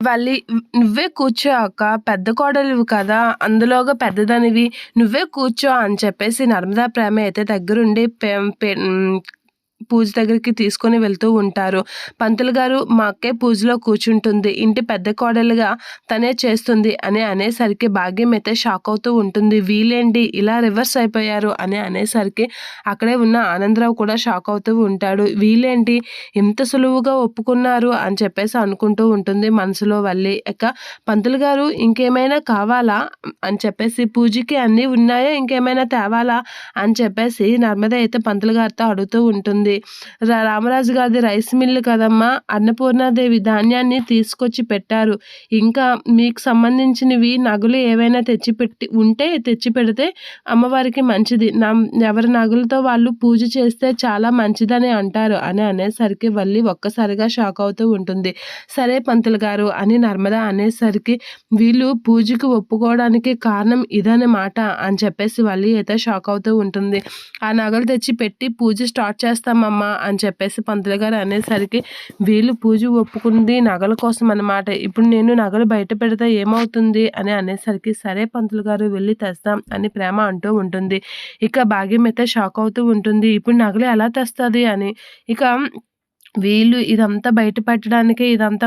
వల్లి నువ్వే కూర్చో అక్క. పెద్ద కోడలివి కదా. అందులోగా పెద్దదానివి. నువ్వే కూర్చో అని చెప్పేసి నర్మదా ప్రేమ అయితే దగ్గరుండి పూజ దగ్గరికి తీసుకొని వెళ్తూ ఉంటారు. పంతులు గారు మా అక్కే పూజలో కూర్చుంటుంది. ఇంటి పెద్ద కోడలుగా తనే చేస్తుంది అని అనేసరికి భాగ్యం అయితే షాక్ అవుతూ ఉంటుంది. వీలేంటి ఇలా రివర్స్ అయిపోయారు అని అనేసరికి అక్కడే ఉన్న ఆనందరావు కూడా షాక్ అవుతూ ఉంటాడు. వీలేంటి ఇంత సులువుగా ఒప్పుకున్నారు అని చెప్పేసి అనుకుంటూ ఉంటుంది మనసులో వల్లి. ఇక పంతులు గారు ఇంకేమైనా కావాలా? అని చెప్పేసి పూజకి అన్నీ ఉన్నాయా? ఇంకేమైనా తేవాలా? అని చెప్పేసి నర్మద అయితే పంతులు గారితో అడుగుతూ ఉంటుంది. రామరాజు గారిది రైస్ మిల్లు కదమ్మా. అన్నపూర్ణాదేవి ధాన్యాన్ని తీసుకొచ్చి పెట్టారు. ఇంకా మీకు సంబంధించినవి నగలు ఏవైనా తెచ్చిపెట్టి ఉంటే తెచ్చి పెడితే అమ్మవారికి మంచిది. నా ఎవరి నగలతో వాళ్ళు పూజ చేస్తే చాలా మంచిదని అంటారు అని అనేసరికి వల్లి ఒక్కసారిగా షాక్ అవుతూ ఉంటుంది. సరే పంతులు గారు అని నర్మద అనేసరికి వీళ్ళు పూజకి ఒప్పుకోవడానికి కారణం ఇదన్నమాట అని చెప్పేసి వల్లి అయితే షాక్ అవుతూ ఉంటుంది. ఆ నగలు తెచ్చి పెట్టి పూజ స్టార్ట్ వెళ్దామమ్మా అని చెప్పేసి పంతులు గారు అనేసరికి వీళ్ళు పూజ ఒప్పుకుంది నగల కోసం అనమాట ఇప్పుడు నేను నగలు బయట పెడితే ఏమవుతుంది? అని అనేసరికి సరే పంతులు గారు వెళ్ళి తెస్తాం అని ప్రేమ అంటూ ఉంటుంది. ఇక భాగ్యం అయితే షాక్ అవుతూ ఉంటుంది. ఇప్పుడు నగలు ఎలా తెస్తుంది అని. ఇక వీళ్ళు ఇదంతా బయట పెట్టడానికే ఇదంతా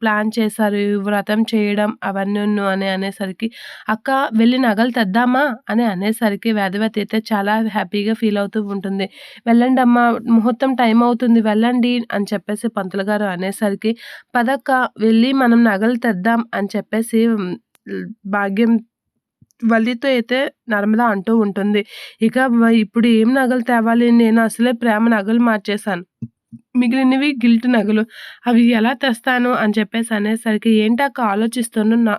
ప్లాన్ చేశారు. వ్రతం చేయడం అవన్నీ అని అనేసరికి అక్క వెళ్ళి నగలు తెద్దామా? అని అనేసరికి వేదవతి అయితే చాలా హ్యాపీగా ఫీల్ అవుతూ ఉంటుంది. వెళ్ళండి అమ్మ ముహూర్తం టైం అవుతుంది వెళ్ళండి అని చెప్పేసి పంతులు గారు అనేసరికి పదక్క వెళ్ళి మనం నగలు తెద్దాం అని చెప్పేసి భాగ్యం వల్లితో అయితే నర్మద అంటూ ఉంటుంది. ఇక ఇప్పుడు ఏం నగలు తేవాలి? నేను అసలే ప్రేమ నగలు మార్చేశాను. మిగిలినవి గిల్ట్ నగలు. అవి ఎలా తెస్తాను అని చెప్పేసి అనేసరికి ఏంటక్క ఆలోచిస్తున్నా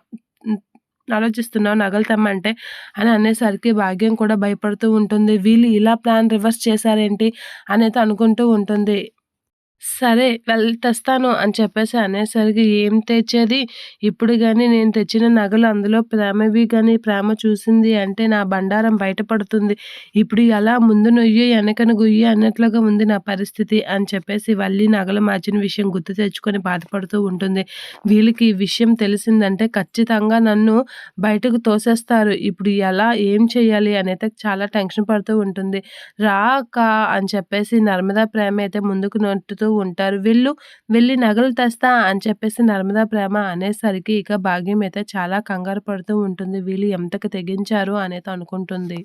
ఆలోచిస్తున్నావు నగలు తెమ్మంటే? అని అనేసరికి భాగ్యం కూడా భయపడుతూ ఉంటుంది. వీళ్ళు ఇలా ప్లాన్ రివర్స్ చేశారేంటి అనేది అనుకుంటూ ఉంటుంది. సరే వెళ్ తెస్తాను అని చెప్పేసి అనేసరికి ఏం తెచ్చేది? ఇప్పుడు కానీ నేను తెచ్చిన నగలు అందులో ప్రేమవి కానీ ప్రేమ చూసింది అంటే నా బండారం బయటపడుతుంది ఇప్పుడు ఎలా ముందు నొయ్యి వెనకన గుయ్యి అన్నట్లుగా ఉంది నా పరిస్థితి అని చెప్పేసి వల్లి నగలు మార్చిన విషయం గుర్తు తెచ్చుకొని బాధపడుతూ ఉంటుంది. వీళ్ళకి ఈ విషయం తెలిసిందంటే ఖచ్చితంగా నన్ను బయటకు తోసేస్తారు. ఇప్పుడు ఎలా ఏం చేయాలి అనేది చాలా టెన్షన్ పడుతూ ఉంటుంది. రాక అని చెప్పేసి నర్మదా ప్రేమ అయితే ముందుకు నొట్టుతూ ఉంటారు. వెళ్ళు వెళ్ళి నగలు తెస్తా అని చెప్పేసి నర్మదా ప్రేమ అనేసరికి ఇక భాగ్యం అయితే చాలా కంగారు పడుతూ ఉంటుంది. వీళ్ళు ఎంతకు తెగించారు అనేది అనుకుంటుంది.